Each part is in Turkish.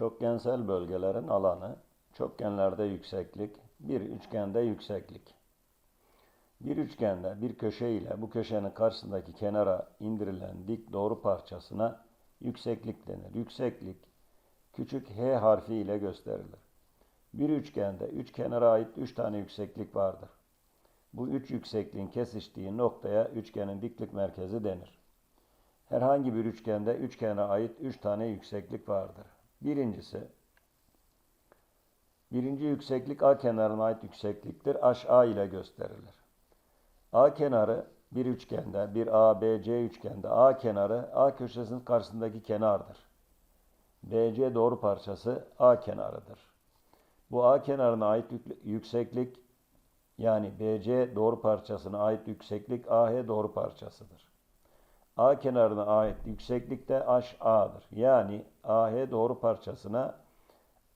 Çokgensel bölgelerin alanı, çokgenlerde yükseklik, bir üçgende yükseklik. Bir üçgende bir köşe ile bu köşenin karşısındaki kenara indirilen dik doğru parçasına yükseklik denir. Yükseklik küçük h harfi ile gösterilir. Bir üçgende üç kenara ait üç tane yükseklik vardır. Bu üç yüksekliğin kesiştiği noktaya üçgenin diklik merkezi denir. Herhangi bir üçgende üçgene ait üç tane yükseklik vardır. Birincisi, birinci yükseklik A kenarına ait yüksekliktir. HA ile gösterilir. A kenarı bir üçgende, bir ABC üçgende A kenarı A köşesinin karşısındaki kenardır. BC doğru parçası A kenarıdır. Bu A kenarına ait yükseklik yani BC doğru parçasına ait yükseklik AH doğru parçasıdır. A kenarına ait yükseklik de HA'dır. Yani AH doğru parçasına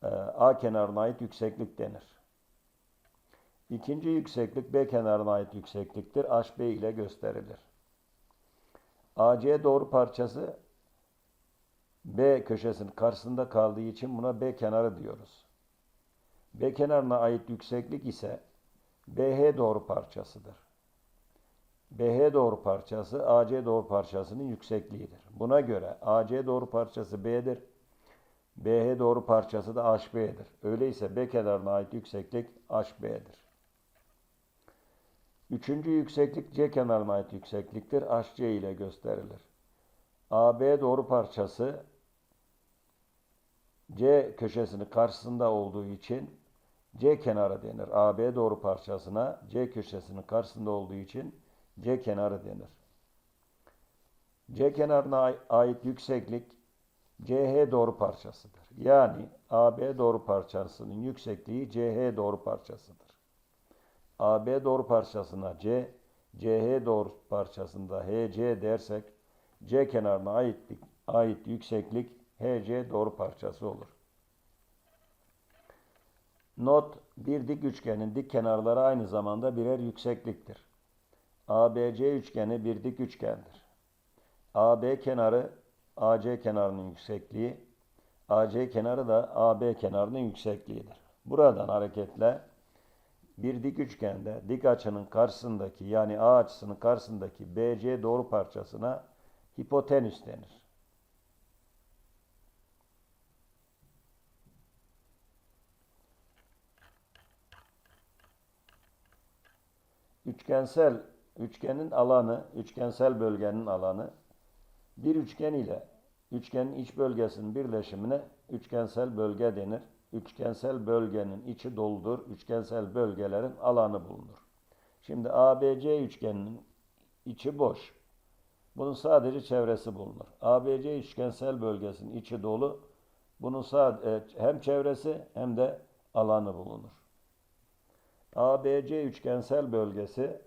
e, A kenarına ait yükseklik denir. İkinci yükseklik B kenarına ait yüksekliktir. HB ile gösterilir. AC doğru parçası B köşesinin karşısında kaldığı için buna B kenarı diyoruz. B kenarına ait yükseklik ise BH doğru parçasıdır. BH doğru parçası AC doğru parçasının yüksekliğidir. Buna göre AC doğru parçası B'dir. BH doğru parçası da HB'dir. Öyleyse B kenarına ait yükseklik HB'dir. Üçüncü yükseklik C kenarına ait yüksekliktir. HC ile gösterilir. AB doğru parçası C köşesinin karşısında olduğu için C kenarı denir. AB doğru parçasına C köşesinin karşısında olduğu için C kenarı denir. C kenarına ait yükseklik CH doğru parçasıdır. Yani AB doğru parçasının yüksekliği CH doğru parçasıdır. AB doğru parçasına C, CH doğru parçasında HC dersek C kenarına ait, ait yükseklik HC doğru parçası olur. Not, bir dik üçgenin dik kenarları aynı zamanda birer yüksekliktir. ABC üçgeni bir dik üçgendir. AB kenarı AC kenarının yüksekliği, AC kenarı da AB kenarının yüksekliğidir. Buradan hareketle bir dik üçgende dik açının karşısındaki yani A açısının karşısındaki BC doğru parçasına hipotenüs denir. Üçgensel üçgenin alanı, üçgensel bölgenin alanı bir üçgen ile üçgenin iç bölgesinin birleşimine üçgensel bölge denir. Üçgensel bölgenin içi doludur. Üçgensel bölgelerin alanı bulunur. Şimdi ABC üçgeninin içi boş. Bunun sadece çevresi bulunur. ABC üçgensel bölgesinin içi dolu. Bunun sadece hem çevresi hem de alanı bulunur. ABC üçgensel bölgesi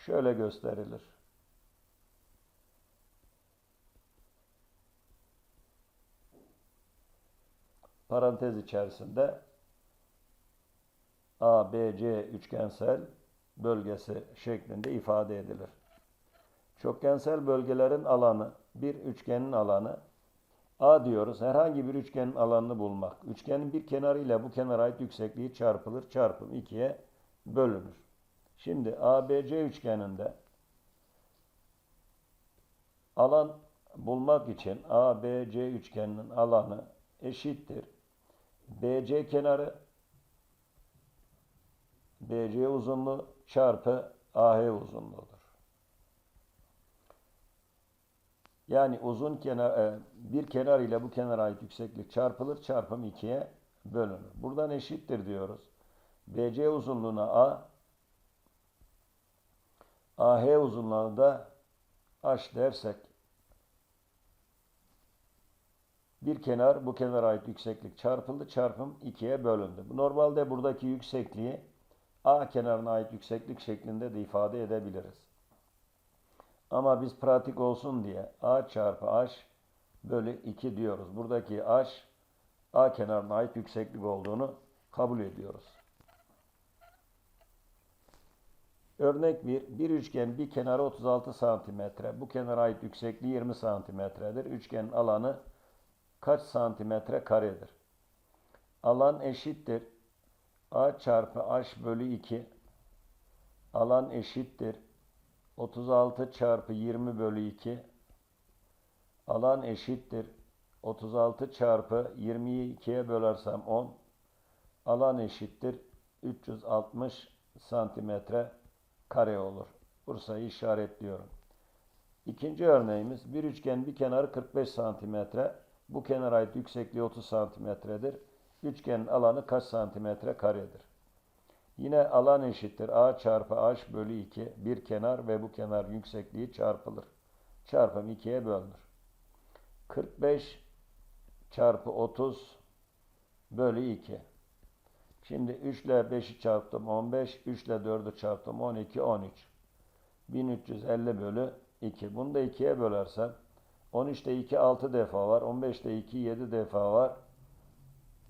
şöyle gösterilir. Parantez içerisinde ABC üçgensel bölgesi şeklinde ifade edilir. Çokgensel bölgelerin alanı, bir üçgenin alanı A diyoruz. Herhangi bir üçgenin alanını bulmak. Üçgenin bir kenarı ile bu kenara ait yüksekliği çarpılır. Çarpım 2'ye bölünür. Şimdi ABC üçgeninde alan bulmak için ABC üçgeninin alanı eşittir. BC kenarı BC uzunluğu çarpı AH uzunluğudur. Yani uzun kenar e, bir kenar ile bu kenara ait yükseklik çarpılır çarpım 2'ye bölünür. Buradan eşittir diyoruz. BC uzunluğuna A AH uzunluğuna da H dersek bir kenar bu kenara ait yükseklik çarpıldı çarpım 2'ye bölündü. Normalde buradaki yüksekliği A kenarına ait yükseklik şeklinde de ifade edebiliriz. Ama biz pratik olsun diye A çarpı H bölü 2 diyoruz. Buradaki H A kenarına ait yükseklik olduğunu kabul ediyoruz. Örnek 1. Bir üçgen bir kenarı 36 santimetre. Bu kenara ait yüksekliği 20 santimetredir. Üçgenin alanı kaç santimetre karedir? Alan eşittir. A çarpı H bölü 2. Alan eşittir. 36 çarpı 20 bölü 2. Alan eşittir. 36 çarpı 20'yi 2'ye bölersem 10. Alan eşittir. 360 santimetre kare olur. Bursa'yı işaretliyorum. İkinci örneğimiz bir üçgen bir kenarı 45 santimetre. Bu kenara ait yüksekliği 30 santimetredir. Üçgenin alanı kaç santimetre karedir? Yine alan eşittir. A çarpı H bölü 2. Bir kenar ve bu kenar yüksekliği çarpılır. Çarpım 2'ye bölünür. 45 çarpı 30 bölü 2. Şimdi 3 ile 5'i çarptım 15. 3 ile 4'ü çarptım 12, 13. 1350 bölü 2. Bunu da 2'ye bölersem 13'te 2 6 defa var. 15'te 2 7 defa var.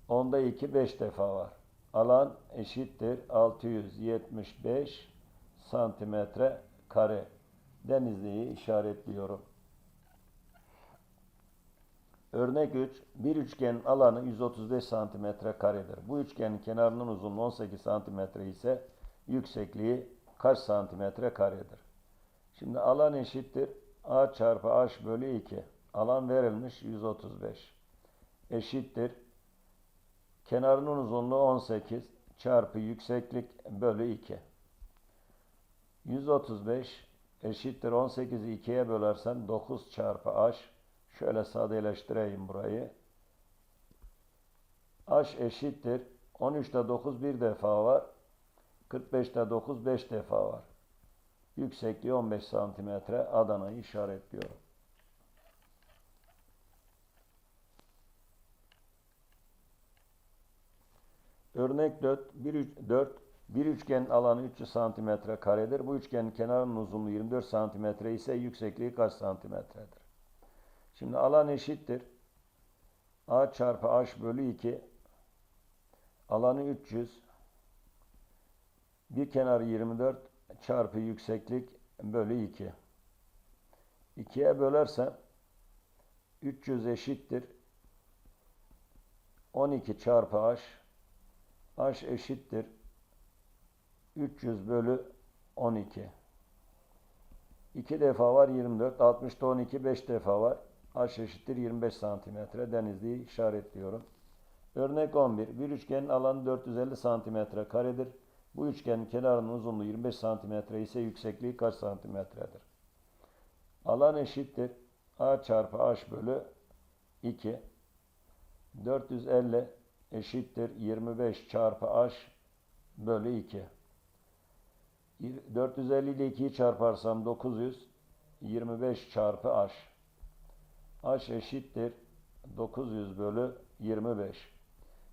10'da 2 5 defa var. Alan eşittir 675 santimetre kare. Denizli'yi işaretliyorum. Örnek 3. Bir üçgenin alanı 135 santimetre karedir. Bu üçgenin kenarının uzunluğu 18 santimetre ise yüksekliği kaç santimetre karedir? Şimdi alan eşittir. A çarpı H bölü 2. Alan verilmiş 135. Eşittir. Kenarının uzunluğu 18 çarpı yükseklik bölü 2. 135 eşittir 18'i 2'ye bölersem 9 çarpı H. Şöyle sadeleştireyim burayı. H eşittir. 13'te 9 bir defa var. 45'te 9 5 defa var. Yüksekliği 15 santimetre. Adana'yı işaretliyorum. Örnek 4. Bir, üç- 4. Bir üçgenin alanı 300 santimetre karedir. Bu üçgenin kenarının uzunluğu 24 santimetre ise yüksekliği kaç santimetredir? Şimdi alan eşittir. A çarpı H bölü 2. Alanı 300. Bir kenarı 24 çarpı yükseklik bölü 2. 2'ye bölersem 300 eşittir. 12 çarpı H. H eşittir. 300 bölü 12. 2 defa var 24. 60'ta 12 5 defa var. H eşittir 25 santimetre. Denizli'yi işaretliyorum. Örnek 11. Bir üçgenin alanı 450 santimetre karedir. Bu üçgenin kenarının uzunluğu 25 santimetre ise yüksekliği kaç santimetredir? Alan eşittir. A çarpı H bölü 2. 450 eşittir 25 çarpı H bölü 2. 450 ile 2'yi çarparsam 900. 25 çarpı H. H eşittir 900 bölü 25.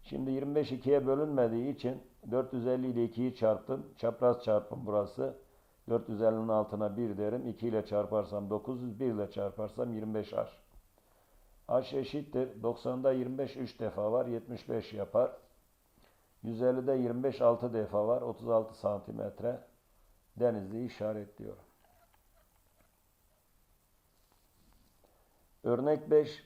Şimdi 25 2'ye bölünmediği için 450 ile 2'yi çarptım. Çapraz çarpım burası. 450'nin altına 1 derim. 2 ile çarparsam 900, 1 ile çarparsam 25H. H eşittir. 90'da 25 3 defa var. 75 yapar. 150'de 25 6 defa var. 36 santimetre. Denizli'yi işaretliyorum. Örnek 5.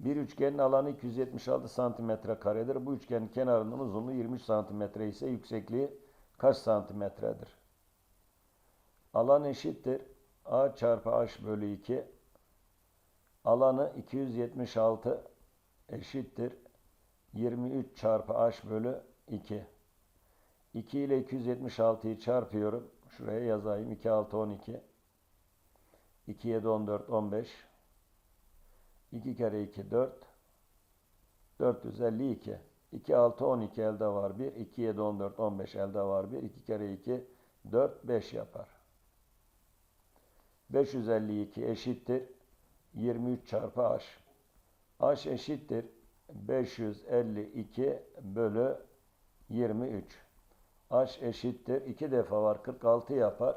Bir üçgenin alanı 276 santimetre karedir. Bu üçgenin kenarının uzunluğu 23 santimetre ise yüksekliği kaç santimetredir? Alan eşittir. A çarpı H bölü 2. Alanı 276 eşittir. 23 çarpı H bölü 2. 2 ile 276'yı çarpıyorum. Şuraya yazayım. 2, 6, 12. 2, 7, 14, 15. 2 kere 2, 4. 452. 2, 6, 12 elde var 1. 2, 7, 14, 15 elde var 1. 2 kere 2, 4, 5 yapar. 552 eşittir. 23 çarpı H. H eşittir. 552 bölü 23. H eşittir. 2 defa var. 46 yapar.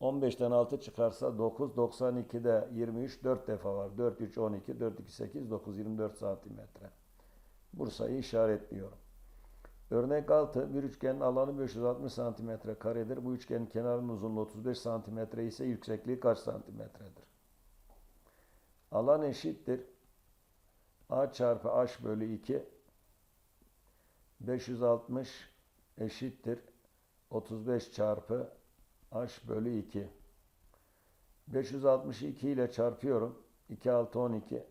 15'ten 6 çıkarsa 9. 92'de 23 4 defa var. 4, 3, 12. 4, 2, 8, 9, 24 santimetre. Bursa'yı işaretliyorum. Örnek 6. Bir üçgenin alanı 560 santimetre karedir. Bu üçgenin kenarının uzunluğu 35 santimetre ise yüksekliği kaç santimetredir? Alan eşittir. A çarpı H bölü 2 560 eşittir 35 çarpı H bölü 2. 562 ile çarpıyorum. 2 6 12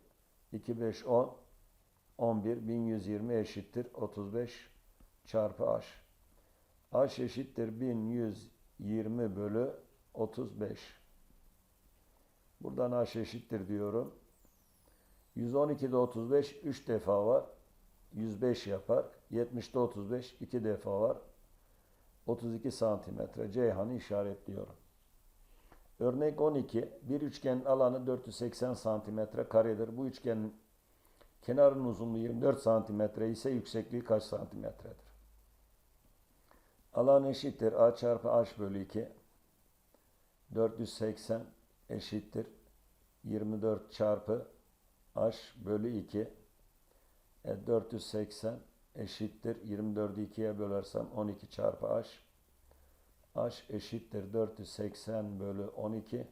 2 5 10 11 1120 eşittir 35 çarpı H. H eşittir 1120 bölü 35. Buradan H eşittir diyorum. 112'de 35 3 defa var. 105 yapar. 70'de 35 2 defa var. 32 santimetre. Ceyhan'ı işaretliyorum. Örnek 12. Bir üçgenin alanı 480 santimetre karedir. Bu üçgenin kenarının uzunluğu 24 santimetre ise yüksekliği kaç santimetredir? Alan eşittir. A çarpı H bölü 2. 480 eşittir. 24 çarpı H bölü 2. E, 480 eşittir. 24'ü 2'ye bölersem 12 çarpı H. H eşittir 480 bölü 12.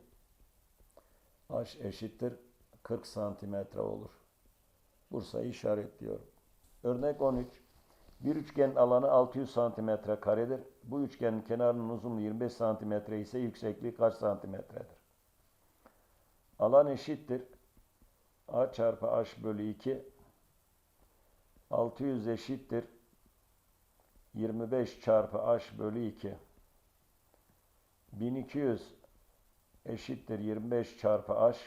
H eşittir 40 santimetre olur. Bursa'yı işaretliyorum. Örnek 13. Bir üçgenin alanı 600 santimetre karedir. Bu üçgenin kenarının uzunluğu 25 santimetre ise yüksekliği kaç santimetredir? Alan eşittir. A çarpı H bölü 2. 600 eşittir. 25 çarpı H bölü 2. 1200 eşittir 25 çarpı H.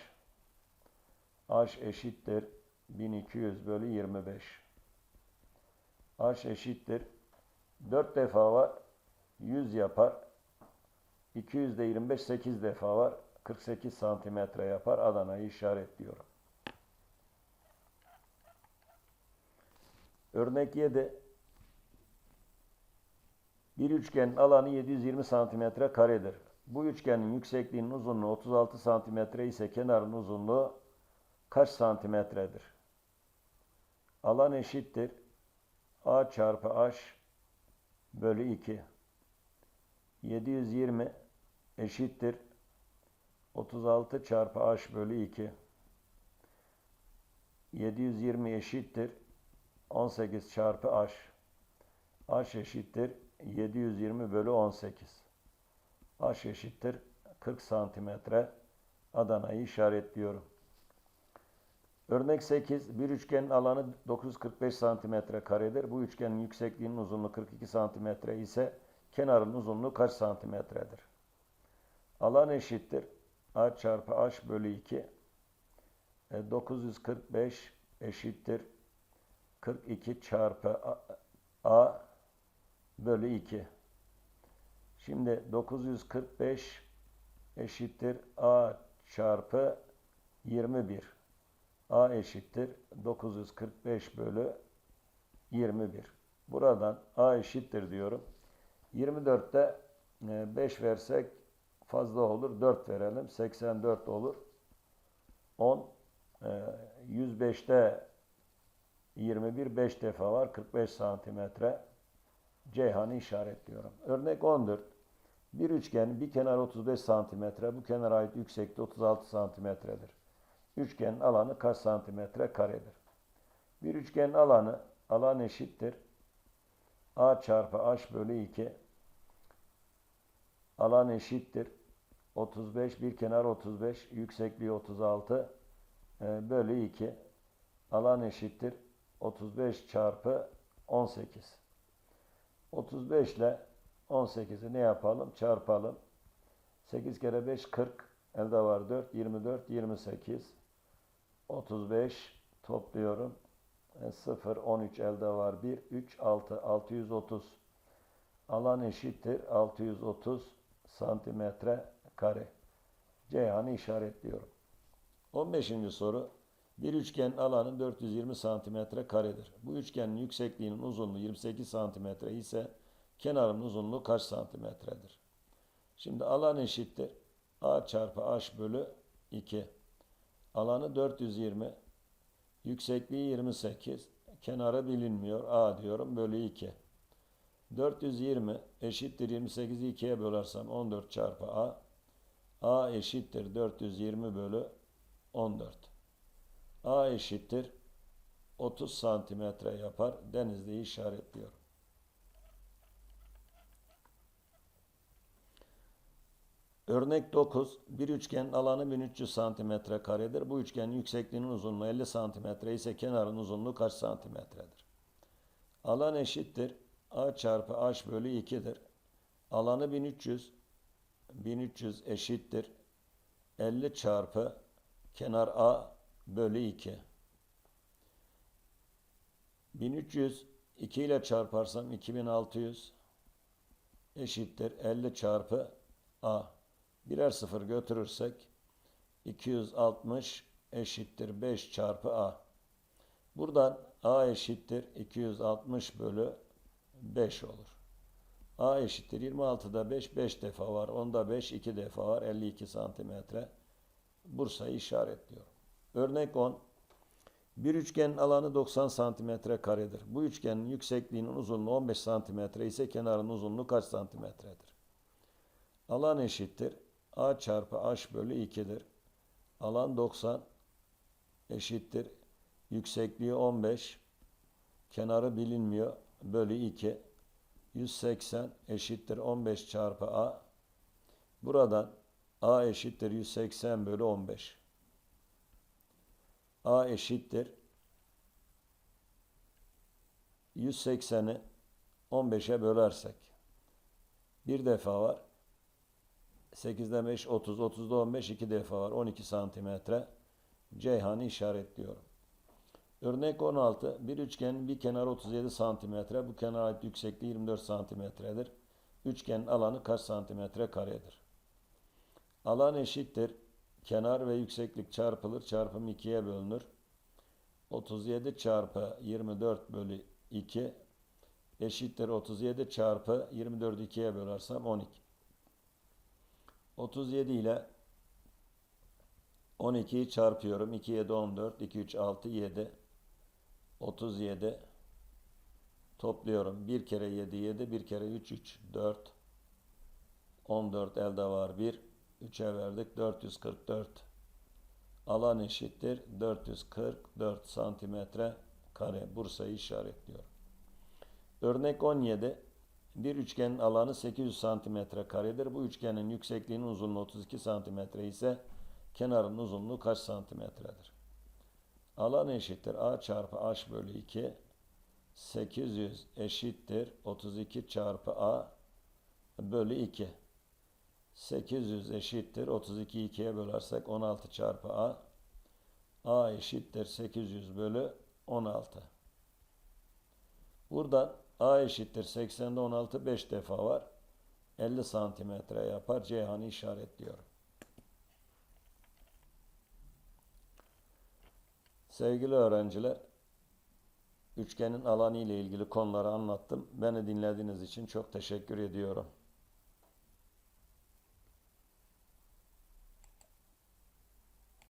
H eşittir 1200 bölü 25. H eşittir 4 defa var 100 yapar. 200 de 25 8 defa var. 48 santimetre yapar. Adana'yı işaretliyorum. Örnek 7. Bir üçgenin alanı 720 santimetre karedir. Bu üçgenin yüksekliğinin uzunluğu 36 santimetre ise kenarın uzunluğu kaç santimetredir? Alan eşittir. A çarpı H bölü 2. 720 eşittir. 36 çarpı H bölü 2. 720 eşittir. 18 çarpı H. H eşittir 720 bölü 18. H eşittir 40 santimetre. Adana'yı işaretliyorum. Örnek 8. Bir üçgenin alanı 945 santimetre karedir. Bu üçgenin yüksekliğinin uzunluğu 42 santimetre ise kenarın uzunluğu kaç santimetredir? Alan eşittir. A çarpı H bölü 2. E, 945 eşittir 42 çarpı A, A bölü 2. Şimdi 945 eşittir A çarpı 21. A eşittir 945 bölü 21. Buradan A eşittir diyorum. 24'te 5 versek fazla olur. 4 verelim. 84 olur. 10 105'te 21 5 defa var. 45 santimetre. Ceyhan'ı işaretliyorum. Örnek 14. Bir üçgen bir kenar 35 santimetre. Bu kenara ait yüksekliği 36 santimetredir. Üçgenin alanı kaç santimetre karedir? Bir üçgenin alanı alan eşittir. A çarpı H bölü 2 alan eşittir. 35 bir kenar 35 yüksekliği 36 e, bölü 2 alan eşittir. 35 çarpı 18. 35 ile 18'i ne yapalım? Çarpalım. 8 kere 5 40. Elde var 4. 24, 28. 35 topluyorum. E, 0, 13 elde var 1, 3, 6, 630. Alan eşittir 630 santimetre kare. Ceyhan'ı işaretliyorum. 15. soru. Bir üçgenin alanı 420 santimetre karedir. Bu üçgenin yüksekliğinin uzunluğu 28 santimetre ise kenarın uzunluğu kaç santimetredir? Şimdi alan eşittir. A çarpı H bölü 2. Alanı 420. Yüksekliği 28. Kenarı bilinmiyor. A diyorum bölü 2. 420 eşittir 28'i 2'ye bölersem 14 çarpı A. A eşittir 420 bölü 14. A eşittir 30 santimetre yapar. Denizli'yi işaretliyorum. Örnek 9. Bir üçgenin alanı 1300 santimetre karedir. Bu üçgenin yüksekliğinin uzunluğu 50 santimetre ise kenarın uzunluğu kaç santimetredir? Alan eşittir. A çarpı H bölü 2'dir. Alanı 1300. 1300 eşittir. 50 çarpı kenar A bölü 2. 1300 2 ile çarparsam 2600 eşittir 50 çarpı A. Birer sıfır götürürsek 260 eşittir 5 çarpı A. Buradan A eşittir 260 bölü 5 olur. A eşittir 26'da 5, 5 defa var. Onda 5, 2 defa var. 52 santimetre. Bursa'yı işaretliyorum. Örnek 10. Bir üçgenin alanı 90 santimetre karedir. Bu üçgenin yüksekliğinin uzunluğu 15 santimetre ise kenarın uzunluğu kaç santimetredir? Alan eşittir. A çarpı H bölü 2'dir. Alan 90 eşittir. Yüksekliği 15. Kenarı bilinmiyor. Bölü 2. 180 eşittir 15 çarpı A. Buradan A eşittir 180 bölü 15. A eşittir 180'i 15'e bölersek bir defa var. 8'de 5 30, 30'da 15 iki defa var. 12 santimetre. Ceyhan'ı işaretliyorum. Örnek 16. Bir üçgenin bir kenarı 37 santimetre. Bu kenara ait yüksekliği 24 santimetredir. Üçgenin alanı kaç santimetre karedir? Alan eşittir. Kenar ve yükseklik çarpılır. Çarpım 2'ye bölünür. 37 çarpı 24 bölü 2 eşittir 37 çarpı 24'ü 2'ye bölersem 12. 37 ile 12'yi çarpıyorum. 2 7 14, 2 3 6 7 37 topluyorum. 1 kere 7 7, 1 kere 3 3 4 14 elde var 1 3'e verdik 444 alan eşittir 444 santimetre kare Bursa'yı işaretliyorum. Örnek 17 bir üçgenin alanı 800 santimetre karedir. Bu üçgenin yüksekliğinin uzunluğu 32 santimetre ise kenarın uzunluğu kaç santimetredir? Alan eşittir A çarpı H bölü 2. 800 eşittir 32 çarpı A bölü 2. 800 eşittir 32 2'ye bölersek 16 çarpı A. A eşittir 800 bölü 16. Buradan A eşittir 80'de 16 5 defa var. 50 santimetre yapar. Ceyhan'ı işaretliyorum. Sevgili öğrenciler, üçgenin alanı ile ilgili konuları anlattım. Beni dinlediğiniz için çok teşekkür ediyorum.